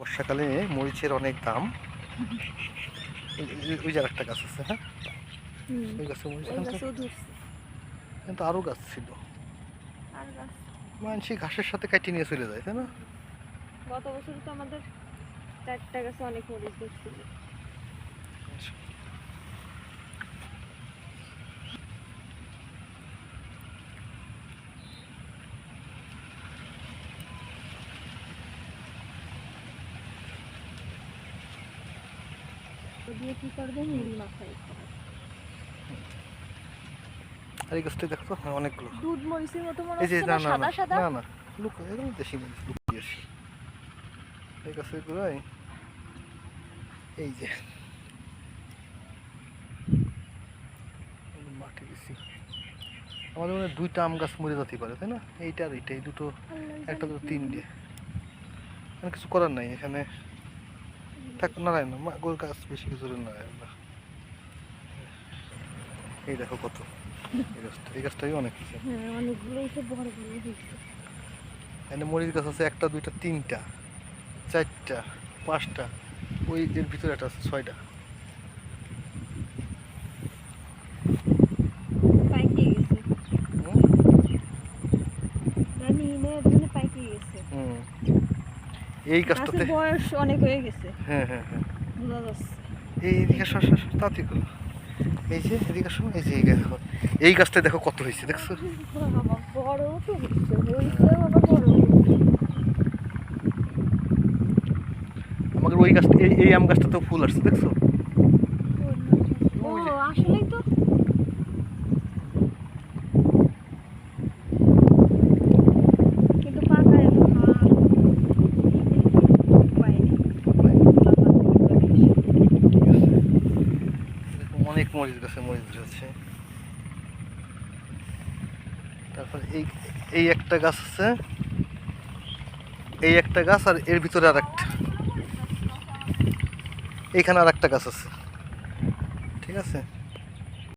বর্ষাকালে মরিচের অনেক দাম। ওই- যে একটা গাছ আছে হ্যাঁ? ওই গাছে মরিচ কিন্তু আরও গাছ ছিল। আর গাছ? মানুষ ঘাসের সাথে কাটিয়ে নিয়ে চলে যায় তাই না? গত বছর তো আমাদের চারটা গাছে অনেক মরিচ ধরছিল। তো দিয়ে কি করবে? মাখাই। আর এই গাছটা দেখো হ্যাঁ অনেকগুলো। দুধ মরিচের মতো মনে হচ্ছে না সাদা সাদা? না না লুক এগুলো দেশি মরিচ এই গাছের এই যে। মাটি দিছি। আমাদের মনে দুইটা আম গাছ মরে যেতে পারে তাই না? এইটা আর এইটা এই দুটো একটা দুটো। তিনটে। মানে কিছু করার নাই এখানে থাক নারায়ণ না মা- গোল গাছ বেশি কিছু নারায়ণ না এই দেখো কত। এই গাছটা এই গাছটাই অনেক কিছু। হ্যাঁ এখানে মরিচ গাছ আছে একটা দুইটা তিনটা চারটা পাঁচটা ওই এর ভিতরে একটা আছে ছয়টা। এই গাছটাতে বয়স অনেক হয়ে গেছে। হ্যাঁ হ্যাঁ হ্যাঁ। বোঝা যাচ্ছে। এই এদিকে সর সর তাড়াতাড়ি করো। এই যে এদিকে শোনো এই যে এই গাছ দেখো। এই গাছটা দেখো কত হয়েছে দেখছ? বড় তো হচ্ছে হয়েছে বড় আমাদের ওই গাছটা এই আম গাছটাতেও ফুল আসছে দেখছ? আসলেই তো। অনেক মরিচ গাছে মরিচ ধরেছে তারপর এই এই একটা গাছ আছে। এই একটা গাছ আর এর ভিতরে আর একটা এইখানে আর একটা গাছ আছে। ঠিক আছে?